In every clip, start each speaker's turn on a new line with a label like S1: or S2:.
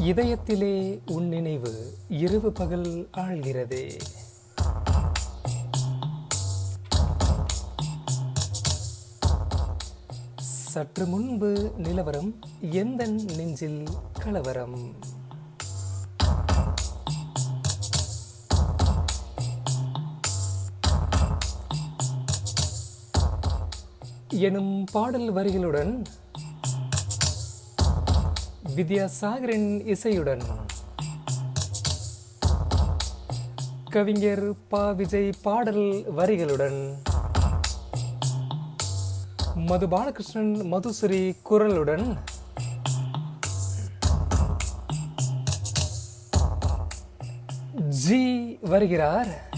S1: இதயத்திலே உன் நினைவு இரவு பகல் ஆழ்கிறதே. சற்று முன்பு நிலவரம் எந்த நெஞ்சில் கலவரம்? எனும் பாடல் வரிகளுடன் வித்யாசாகரின் இசையுடன். கவிஞர் பா. விஜய் பாடல் வரிகளுடன். மது பாலகிருஷ்ணன் மதுஸ்ரீ குரலுடன். ஜி வருகிறார்.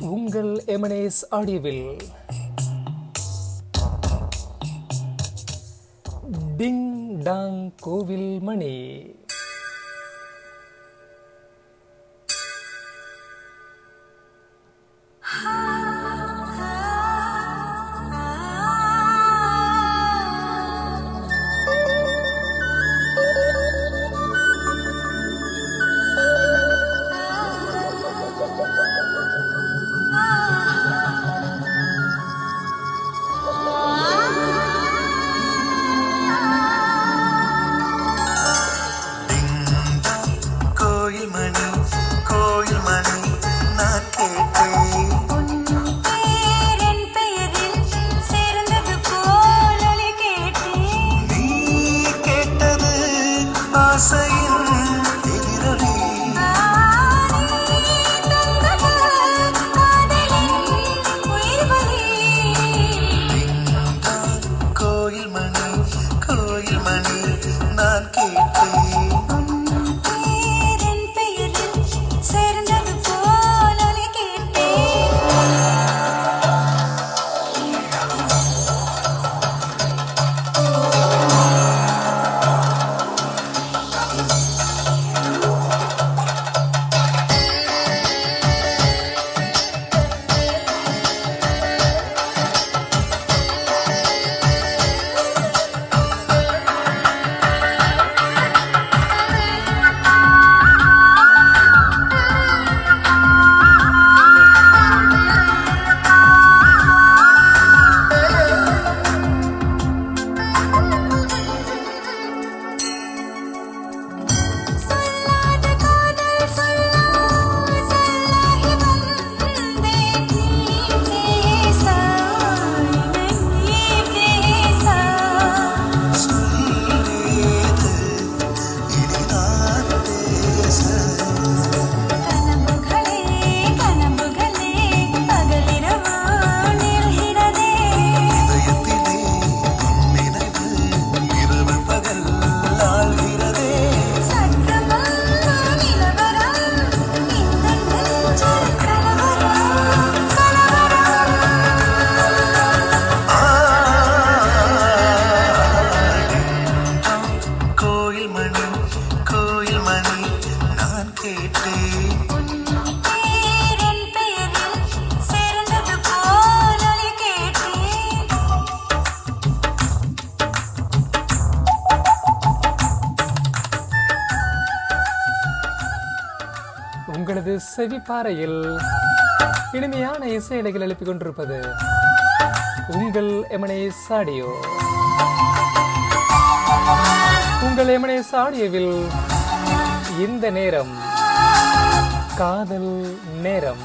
S1: உங்கள் எமனேஸ் ஆடியோவில். டிங் டாங் கோவில் மணி. செவிப்பாறையில் இனிமையான இசை இலைகள் எழுப்பிக் கொண்டிருப்பது உங்கள் எமனே சாடியோ உங்கள் எமனே ஆடியோவில் இந்த நேரம் காதல் நேரம்.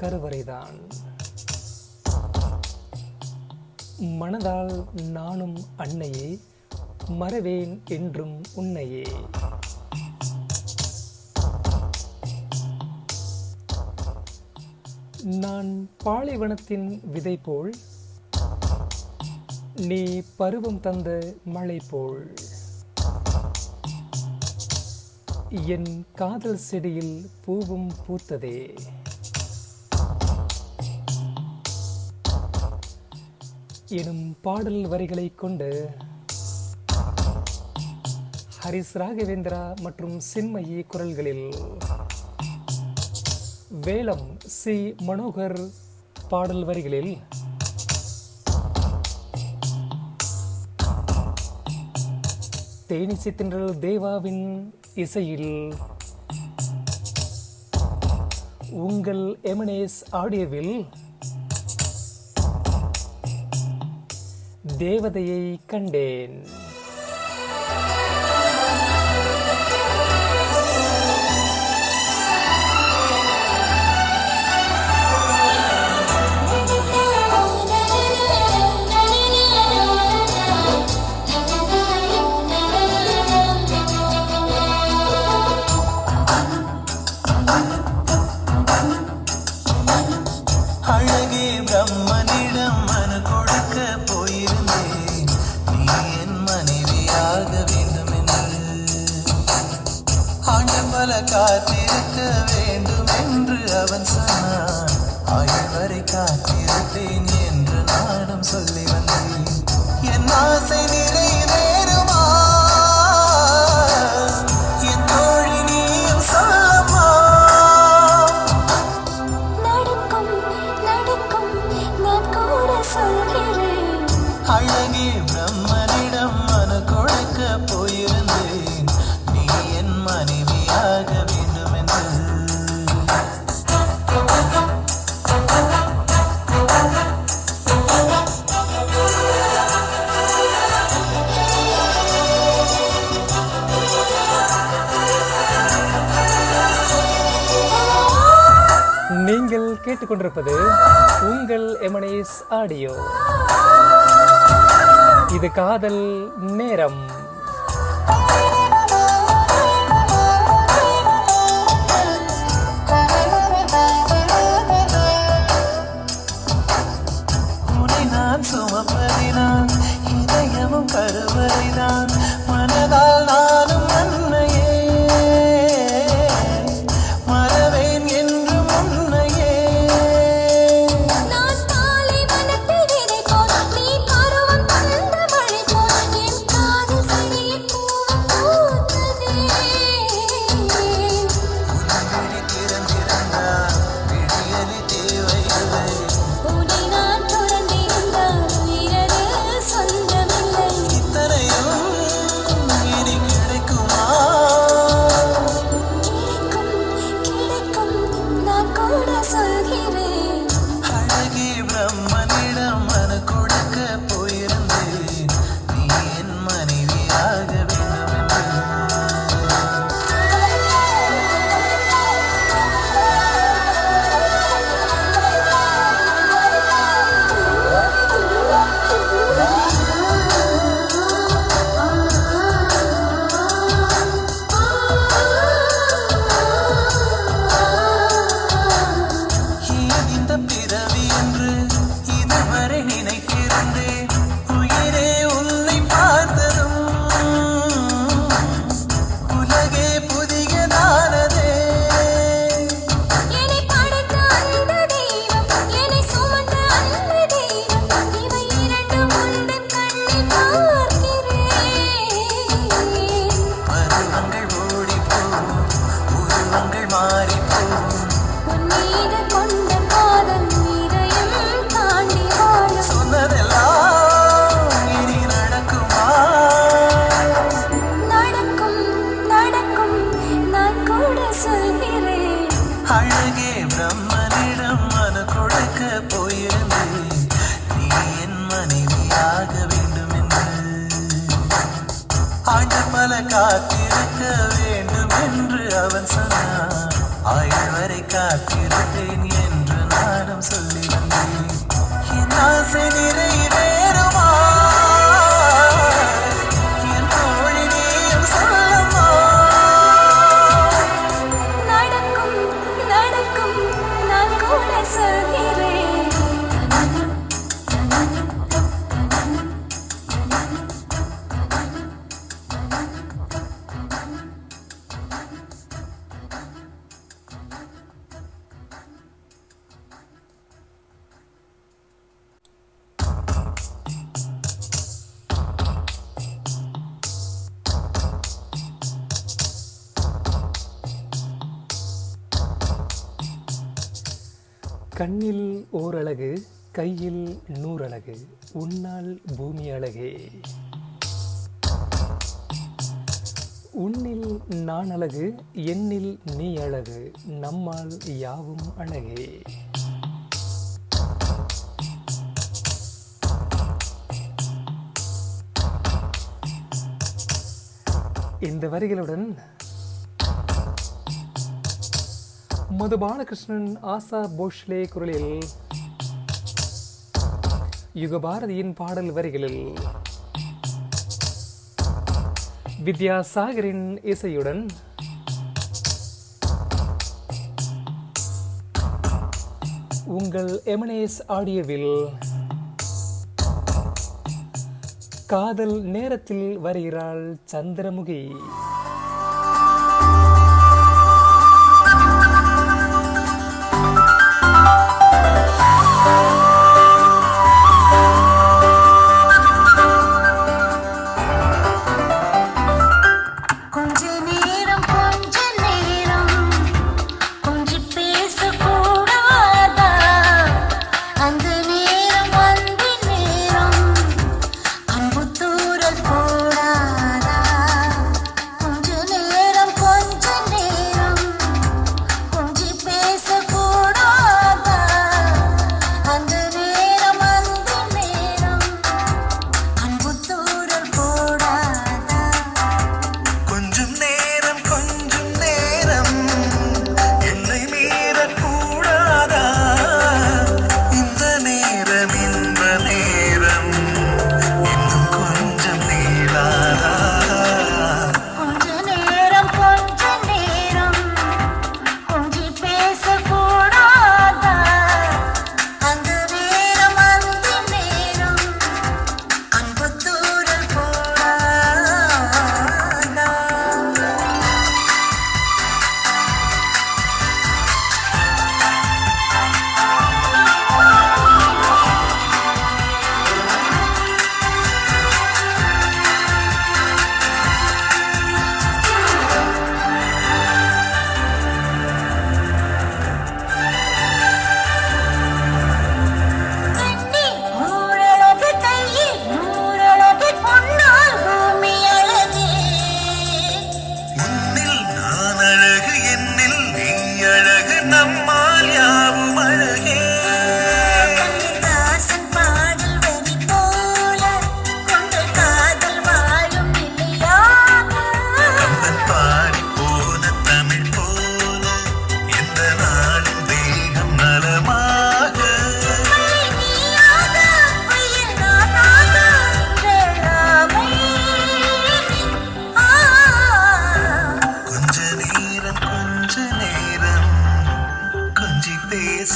S2: கருவறைதான். மனதால் நானும் அன்னையே மறவேன் என்றும் உன்னையே. நான் பாலைவனத்தின் விதை போல் நீ பருவம் தந்த மழை போல் என் காதல் செடியில் பூவும் பூத்ததே. எனும் பாடல் வரிகளை கொண்டு ஹரிஸ் ராகவேந்திரா மற்றும் சின்மயி குரல்களில் வேலம் சி. மனோகர் பாடல் வரிகளில் தேனிசி தின்றல் தேவாவின் இசையில் உங்கள் எமனேஸ் ஆடியோவில் தேவதையை கண்டேன். Kaka. கொண்டிருப்பது உங்கள் எமனேஸ் ஆடியோ இது காதல் நேரம்.
S3: சுமப்பதினான் இதயமும் கருவறைதான் மனதால்
S4: நான் கண்ணில்
S1: ஓரழகு கையில் நூறழகு உன்னால் பூமி அழகே. உன்னில் நான் அழகு என்னில் நீ அழகு நம்மால் யாவும் அழகே. இந்த வரிகளுடன் மதுபாலகிருஷ்ணன் ஆசா போஷ்லே குரலில் யுகபாரதியின் பாடல் வரிகளில் வித்யாசாகரின் இசையுடன் உங்கள் எமனேஸ் ஆடியோவில் காதல் நேரத்தில் வருகிறாள் சந்திரமுகி.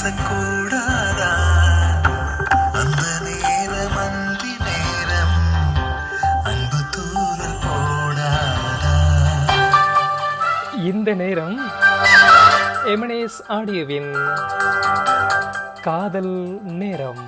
S4: பேசக்கூடாதா? அந்த நேரம் அன்றி நேரம் அன்பு தூரல்
S2: இந்த நேரம்
S1: எமனேஸ் ஆடியோவின் காதல் நேரம்.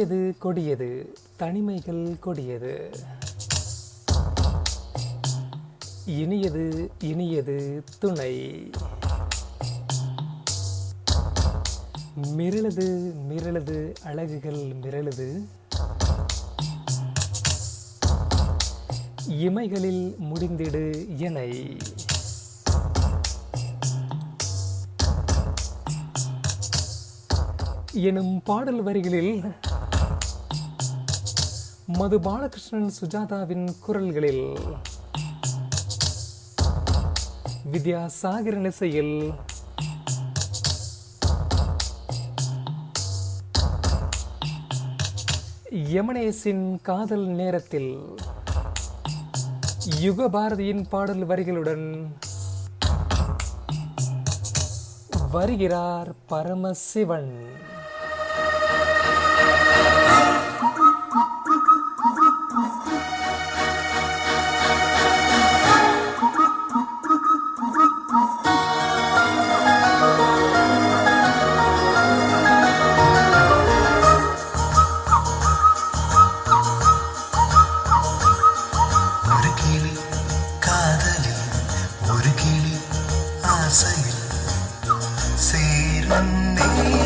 S2: கொடியது கொடியது. தனிமைகள் கொடியது. இனியது இனியது துணை. மிரளது மிரளது அழகுகள் மிரளது. இமைகளில் முடிந்திடு எனை எனும் பாடல் வரிகளில் மது பாலகிருஷ்ணன் சுஜாதாவின் குரல்களில் வித்யா சாகரன் இசையில் யமனேசின் காதல் நேரத்தில் யுக பாரதியின் பாடல் வரிகளுடன் வருகிறார் பரமசிவன்.
S1: money.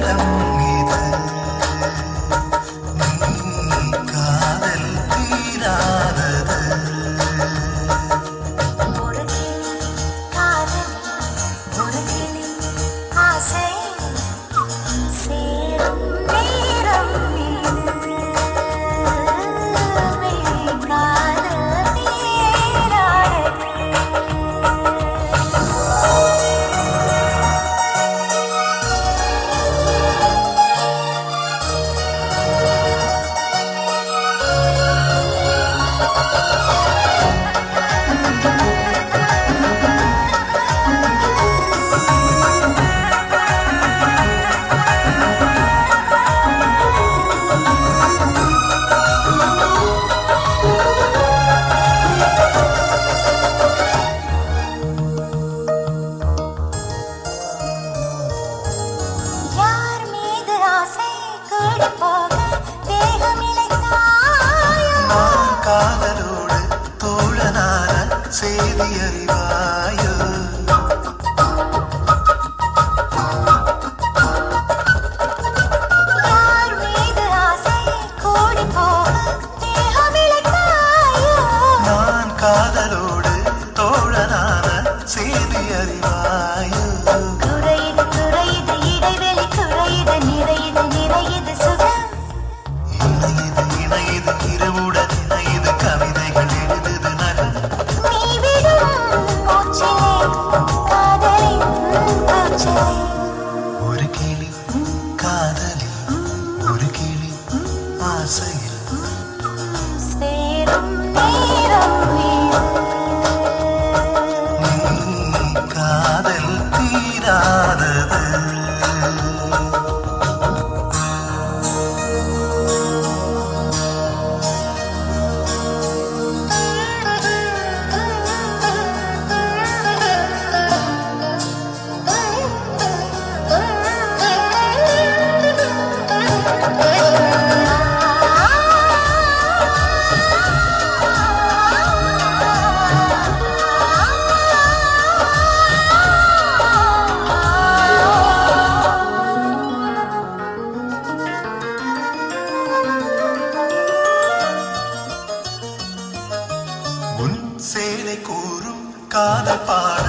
S1: காதல்
S4: பாட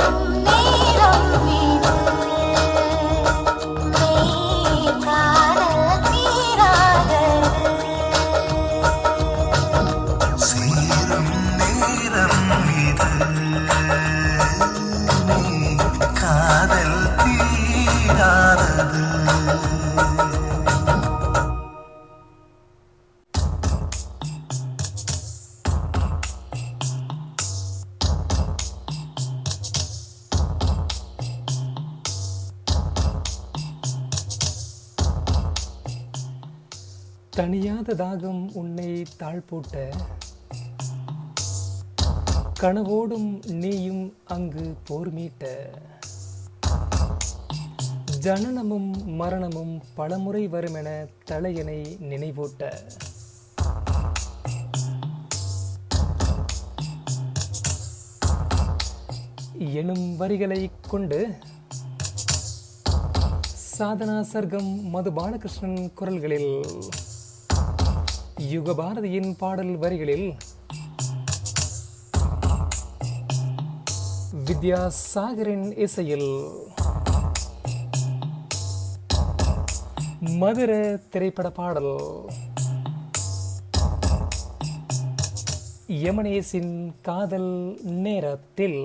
S4: Oh. தாகம்
S1: உன்னை தாழ் போட்ட கனவோடும் நீயும் அங்கு போர் மீட்ட. ஜனனமும் மரணமும் பலமுறை வருமென தலையனை நினைவூட்ட. எனும் வரிகளை கொண்டு சாதனா சர்க்கம் மது பாலகிருஷ்ணன் குரல்களில் யுகபாரதியின் பாடல் வரிகளில் வித்யாசாகரின் இசையில் மதுர திரைப்பட பாடல் யமனேசின் காதல் நேரத்தில்